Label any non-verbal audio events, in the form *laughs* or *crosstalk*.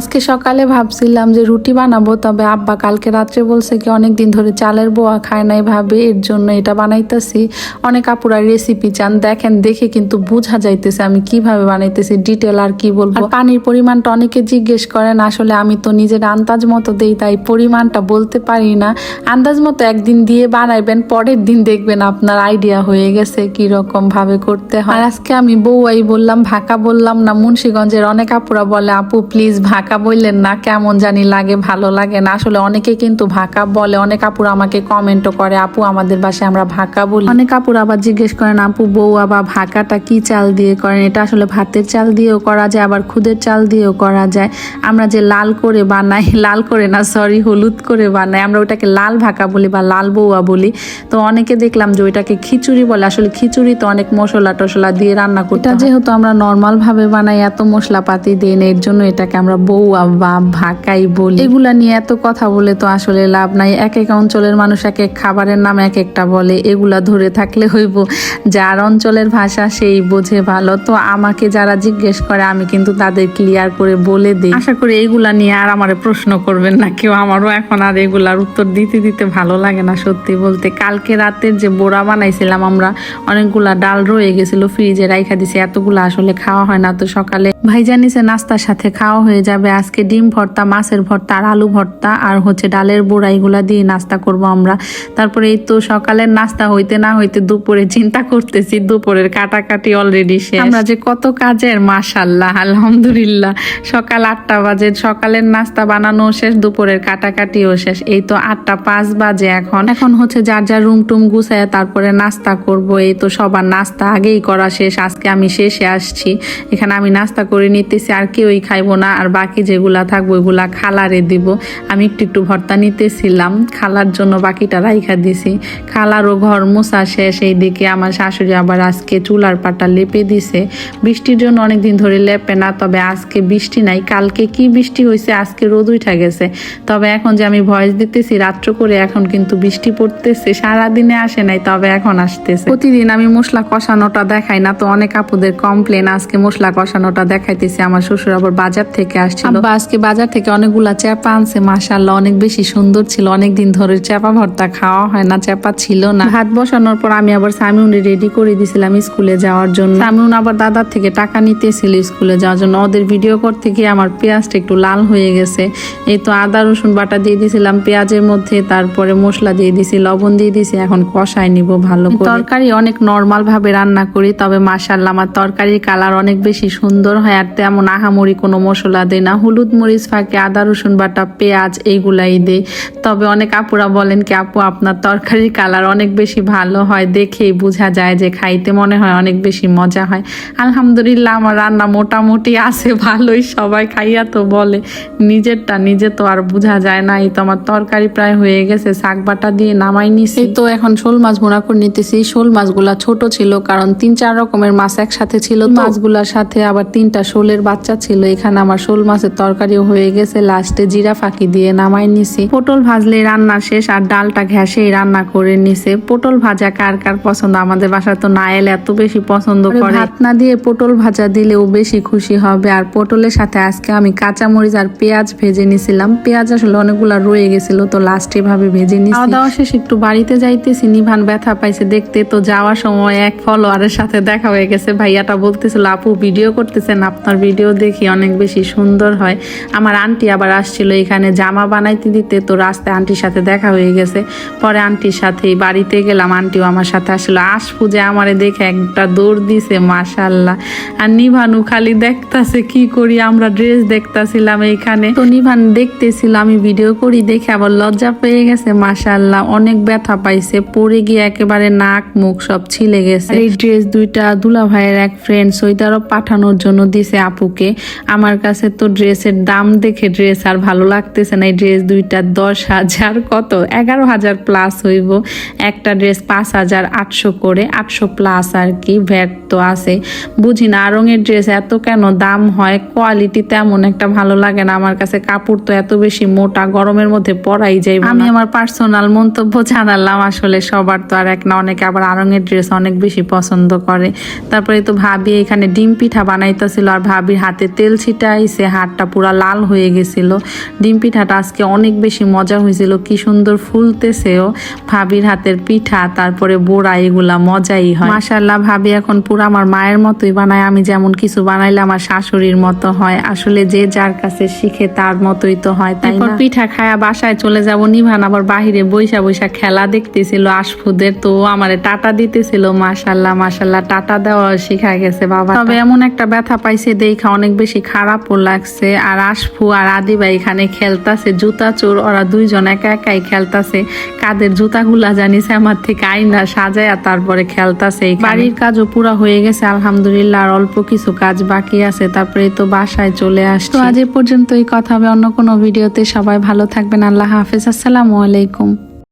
আজকে সকালে ভাবছিলাম যে রুটি বানাবো, তবে আব্বা কালকে রাত্রে বলছে কি অনেক দিন ধরে চালের বোয়া খায় নাই ভাবে, এর জন্য এটা বানাইতেছি। অনেক আপুরা রেসিপি চান, দেখেন দেখে কিন্তু বোঝা যাইতেছে আমি কীভাবে বানাইতেছি ডিটেল আর কি বলব। পানির পরিমাণটা অনেকে জিজ্ঞেস করেন, আসলে আমি তো নিজের আন্দাজ মতো দেই, তাই পরিমাণটা বলতে পারি না। আন্দাজ মতো একদিন দিয়ে বানাইবেন, পরের দিন দেখবেন আপনার আইডিয়া হয়ে গেছে কি রকম ভাবে করতে হয়। আর আজকে আমি বউয়াই বললাম, ভাকা বললাম না, মুন্সিগঞ্জের অনেক আপুরা বলে, আপু প্লিজ ভাকা বললেন না কেমন জানি লাগে ভালো লাগে না। আসলে অনেকে কিন্তু ভাকা বলে অনেক আপুরা আমাকে কমেন্টও করে আপু আমাদের বাসায় আমরা ভাকা বলি। অনেক আপুরা আবার জিজ্ঞেস করেন আপু বউয়া বা ভাকাটা কি চাল দিয়ে করেন? এটা আসলে ভাতের চাল দিয়েও করা যায় আবার খুদের চাল দিয়েও করা যায়। আমরা যে লাল করে বানাই *laughs* লাল করে না সরি হলুদ করে বানাই আমরা ওটাকে লাল ভাকা বলি বা লাল বউয়া বলি। তো অনেকে দেখলাম যে ওইটাকে খিচুড়ি বলে আসলে খিচুড়ি তো অনেক মশলা টসলা দিয়ে রান্না করতে। যেহেতু আমরা নর্মাল ভাবে বানাই এত মশলাপাতি দিই না এর জন্য এটাকে আমরা বউয়া বা ভাকাই বলি। এগুলা নিয়ে এত কথা বলে তো আসলে লাভ নাই। এক এক অঞ্চলের মানুষ এক এক খাবারের নাম এক একটা বলে। এগুলা ধরে থাকলে হইব যার অঞ্চলের ভাষা সেই বোঝে ভালো। তো আমাকে যারা জিজ্ঞেস করে আমি কিন্তু তাদের ক্লিয়ার করে বলে দিই। আশা করি এগুলা নিয়ে আর আমার প্রশ্ন করবেন না। কেউ আমারও এখন আর এগুলার উত্তর দিতে দিতে ভালো লাগে না সত্যি বলতে। কালকে রাতের যে বোড়া বানাইছিলাম আমরা অনেকগুলা ডাল রয়ে গেছিল ফ্রিজে রাইখা দিছি। এতগুলা আসলে খাওয়া হয় না। তো সকালে ভাইজানিসে নাস্তার সাথে খাওয়া হয়ে যাবে। আজকে ডিম ভর্তা, মাছের ভর্তা, আর আলু ভর্তা, আর হচ্ছে ডালের বোড়া, এগুলা দিয়ে নাস্তা করব আমরা। তারপরে এই তো সকালের নাস্তা, হইতে না হইতে দুপুরে চিন্তা করতেছি, দুপুরের কাটাকাটি অলরেডি শেষ। আমরা যে কত কাজের মাশাল্লাহ আলহামদুলিল্লাহ, সকাল আটটা বাজে, সকালের নাস্তা বানানো শেষ, দুপুরের কাটাকাটিও শেষ। এই তো আটটা পাঁচ বাজে এখন। এখন হচ্ছে যার যার রুম টুম গুছায় তারপরে নাস্তা করব। এই তো সবার নাস্তা আগেই করা শেষ, আজকে আমি শেষে আসছি। এখানে আমি নাস্তা করে নিতেছি, আর কেউই খাইবো না, আর বাকি যেগুলা থাকব, ওইগুলা খালারে দিব। আমি একটু একটু ভর্তা নিতেছিলাম, খালার জন্য বাকিটা রাইখা দিছি। খালারও ঘর মোছা শেষ, এইদিকে আমার শাশুড়ি আবার আজকে চুলার পাটা লেপে দিছে। বৃষ্টির জন্য অনেকদিন ধরে লেপে না, তবে আজকে বৃষ্টি নাই, কালকে কি বৃষ্টি হয়েছে আজকে রোদ উঠা গেছে। তবে এখন যে আমি ভয়েস দিতেছি, রাত্র করে এখন কিন্তু বৃষ্টি পড়তেছে, সারাদিনে আসে নাই, তবে এখন আসতেছে। প্রতিদিন আমি মশলা কষানোটা দেখাই না, তো অনেক আপুদের কমপ্লেন আজকে মশলা কষানোটা দেখাইতেছি আমার শ্বশুর আবার বাজার থেকে আব্বা আজকে বাজার থেকে অনেকগুলা চেপা আনছে মাসাল্লাহ অনেক বেশি সুন্দর ছিল। অনেক দিন ধরে চেপা ভর্তা খাওয়া হয় না চেপা ছিল না। ভাত বসানোর পর আমি আবার সামিউনি রেডি করে দিছিলাম স্কুলে যাওয়ার জন্য। সামিউন আবার দাদার থেকে টাকা নিতেছিল স্কুলে যাওয়ার জন্য। ওদের ভিডিও করতে গিয়ে আমার পেঁয়াজটা একটু লাল হয়ে গেছে। এই তো আদা রসুন বাটা দিয়ে দিয়েছিলাম পেঁয়াজের মধ্যে তারপরে মশলা দিয়ে দিছি লবণ দিয়ে দিছি এখন কষাই নিব ভালো করে। তরকারি অনেক নর্মাল ভাবে রান্না করি তবে মাসাল্লাহ আমার তরকারির কালার অনেক বেশি সুন্দর হয় আর তেমন আহামরি কোনো মশলা দেয় না। হলুদ মরিচ ফাঁকে আদা রসুন বাটা পেঁয়াজ এইগুলাই দেই তবে অনেক আপুরা বলেন কি আপু আপনার তরকারির কালার অনেক বেশি ভালো হয়। দেখেই বোঝা যায় যে খাইতে মনে হয় অনেক বেশি মজা হয়। আলহামদুলিল্লাহ আমার রান্না মোটামুটি আছে ভালোই। সবাই খাইয়া তো বলে নিজেরটা নিজে তো আর বোঝা যায় না। এই তো আমার তরকারি প্রায় হয়ে গেছে শাক বাটা দিয়ে নামাই নিছি। তো এখন শোল মাছ ভুনা করে নিতেছি। শোল মাছগুলা ছোট ছিল কারণ তিন চার রকমের মাছ একসাথে ছিল। মাছগুলার সাথে আবার তিনটা শোলের বাচ্চা ছিল এখানে আমার শোল মাছের তরকারিও হয়ে গেছে। লাস্টে জিরা ফাঁকি দিয়ে নামাই নিছি। পটল ভাজলে রান্না শেষ আর ডালটা ঘ্যাসেই রান্না করে নিছে। পটল ভাজা কার কার পছন্দ? আমাদের বাসায় তো নায়েল এত বেশি পছন্দ করে। ভাত না দিয়ে পটল ভাজা দিলেও বেশি খুশি হবে। আর পটলের সাথে আজকে আমি কাঁচা মরিচ আর পেঁয়াজ ভেজে নিছিলাম। পেঁয়াজ আসলে অনেকগুলা রয়ে গেছিল তো লাস্টে ভাবে ভেজে নিছি। খাওয়া দাওয়া শেষ একটু বাড়িতে যাইতেছি। নিভান ব্যথা পাইছে দেখতে তো যাওয়ার সময় এক ফলোয়ারের সাথে দেখা হয়ে গেছে। ভাইয়াটা বলতেছিল আপু ভিডিও করতেছেন আপনার ভিডিও দেখি অনেক বেশি সুন্দর হয়। আমার আন্টি আবার আসছিল এখানে জামা বানাইতে দিতে, তো রাস্তায় আন্টির সাথে দেখা হয়ে গেছে। পরে আন্টির সাথেই বাড়িতে গেলাম, আন্টিও আমার সাথে আসলো। আস পুজে আমারে দেখে একটা দৌড় দিছে মাশাল্লাহ আর নিভানু খালি দেখতাছে, কি করি আমরা ড্রেস দেখতাছিলাম এইখানে তো নিভান দেখতেছিল, আমি ভিডিও করি দেখে আবার লজ্জা পেয়ে গেছে মাশাল্লাহ অনেক ব্যথা পাইছে পরে গিয়ে একেবারে নাক মুখ সব ছিলে গেছে। এই ড্রেস দুইটা দুলা ভাইয়ের এক ফ্রেন্ড সৈদারও পাঠানোর জন্য দিছে আপুকে। আমার কাছে তো ড্রেসের দাম দেখে ড্রেস আর ভালো লাগতেছে না। এই ড্রেস দুইটা দশ হাজার কত? এগারো হাজার প্লাস হইব। একটা ড্রেস পাঁচ হাজার আটশো করে। আটশো প্লাস আর কি ভ্যাট তো আছে। বুঝি না, রঙের ড্রেস এত কেন দাম হয়? কোয়ালিটি তেমন একটা ভালো লাগে না। আমার কাছে কাপড় তো এত বেশি মোটা, গরমের মধ্যে পরাই যাই আমি আমার পার্সোনাল মন্তব্য জানালাম আসলে সবার তো আর এক না, অনেকে আবার আরঙের ড্রেস অনেক বেশি পছন্দ করে। তারপরে তো ভাবি এখানে ডিম পিঠা বানাইতেছিল আর ভাবির হাতে তেল ছিটাইছে, হাত হাতটা পুরা লাল হয়ে গেছিল। ডিম পিঠাটা আজকে অনেক বেশি মজা হয়েছিল। কি সুন্দর ফুলতেছেও ভাবির হাতের পিঠা তারপরে বোড়া এগুলা মজাই হয়। মাসাল্লাহ ভাবি এখন পুরো আমার মায়ের মতোই বানায়। আমি যেমন কিছু বানাইলে আমার শাশুড়ির মতো হয়। আসলে যে যার কাছে শিখে তার মতোই তো হয় তাই না? পিঠা খায়া বাসায় চলে যাব। নিভান আবার বাহিরে বৈশা বৈশা খেলা দেখতেছিল আশফুদের। তো আমার টাটা দিতেছিল। মাসাল্লাহ মাসাল্লাহ টাটা দেওয়া শিখা গেছে বাবা। তবে এমন একটা ব্যথা পাইছে দেখা অনেক বেশি খারাপও লাগছে। আর আশফু আর আদিবা এখানে খেলতাছে, জুতা চোর, ওরা দুইজন একা একাই খেলতাছে। কাদের জুতাগুলা জানিস, আমার থেকে আইনা সাজায়া তারপরে খেলতাছে বাড়ির কাজও পুরা হয়ে গেছে, আলহামদুলিল্লাহ, আর অল্প কিছু কাজ বাকি আছে, তারপরে তো বাসায় চলে আসছে। তো আজ এ এই কথা হবে অন্য কোনো ভিডিওতে। সবাই ভালো থাকবেন, আল্লাহ হাফেজ, আসসালামু আলাইকুম।